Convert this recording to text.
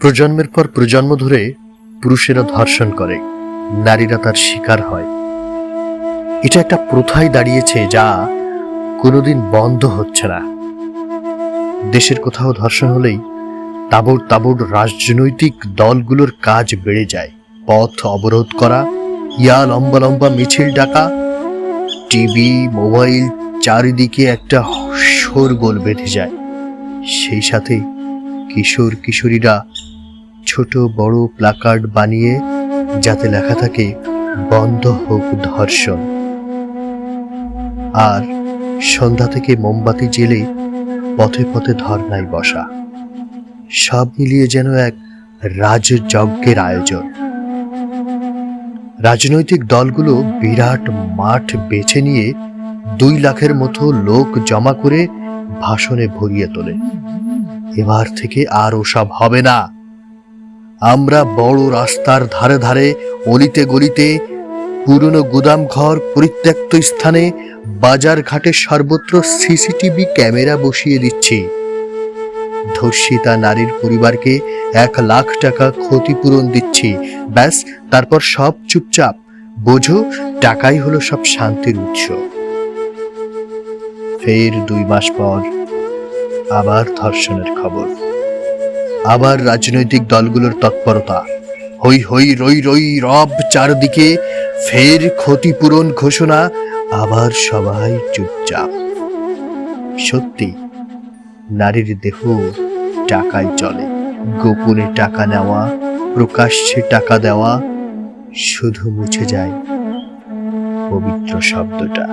প্রজন্মের পর প্রজন্ম ধরে পুরুষেরা ধর্ষণ করে, নারীরা তার শিকার হয়। এটা একটা প্রথায় দাঁড়িয়েছে যা কোনোদিন বন্ধ হচ্ছে না। দেশের কোথাও ধর্ষণ হলেই তাবড় তাবড় রাজনৈতিক দলগুলোর কাজ বেড়ে যায়। পথ অবরোধ করা, ইয়া লম্বা লম্বা মিছিল ডাকা, টিভি, মোবাইল চারিদিকে একটা শোরগোল বেঁধে যায়। সেই সাথে কিশোর কিশোরীরা ছোট বড় প্লাকার্ড বানিয়ে যাতে লেখা থাকে, বন্ধ হোক ধর্ষণ। আর সন্ধ্যা থেকে মোমবাতি জেলে পথে পথে ধর্নায় বসা। সব মিলিয়ে যেন এক রাজযজ্ঞের আয়োজন। রাজনৈতিক দলগুলো বিরাট মাঠ বেছে নিয়ে দুই লাখের মতো লোক জমা করে ভাষণে ভরিয়ে তোলে। এবার থেকে আর ওসব হবে না। আমরা বড় রাস্তার ধারে ধারে, অলিতে গলিতে, পুরনো গুদাম ঘর পরিত্যক্ত স্থানে, বাজার ঘাটে সর্বত্র সিসিটিভি ক্যামেরা বসিয়ে দিচ্ছি। ধর্ষিতা নারীর পরিবারকে এক লাখ টাকা ক্ষতিপূরণ দিচ্ছি। ব্যাস, তারপর সব চুপচাপ। বোঝো, টাকাই হলো সব শান্তির উৎস। ফের দুই মাস পর আবার ধর্ষণের খবর। আবার রাজনৈতিক দলগুলোর তৎপরতা। হই হই রই রই রব চারদিকে, ফের ক্ষতিপূরণ ঘোষণা, আবার সবাই চুপচাপ। সত্যি, নারীর দেহ টাকায় চলে। গোপনে টাকা নেওয়া, প্রকাশ্যে টাকা দেওয়া, শুধু মুছে যায় পবিত্র শব্দটা।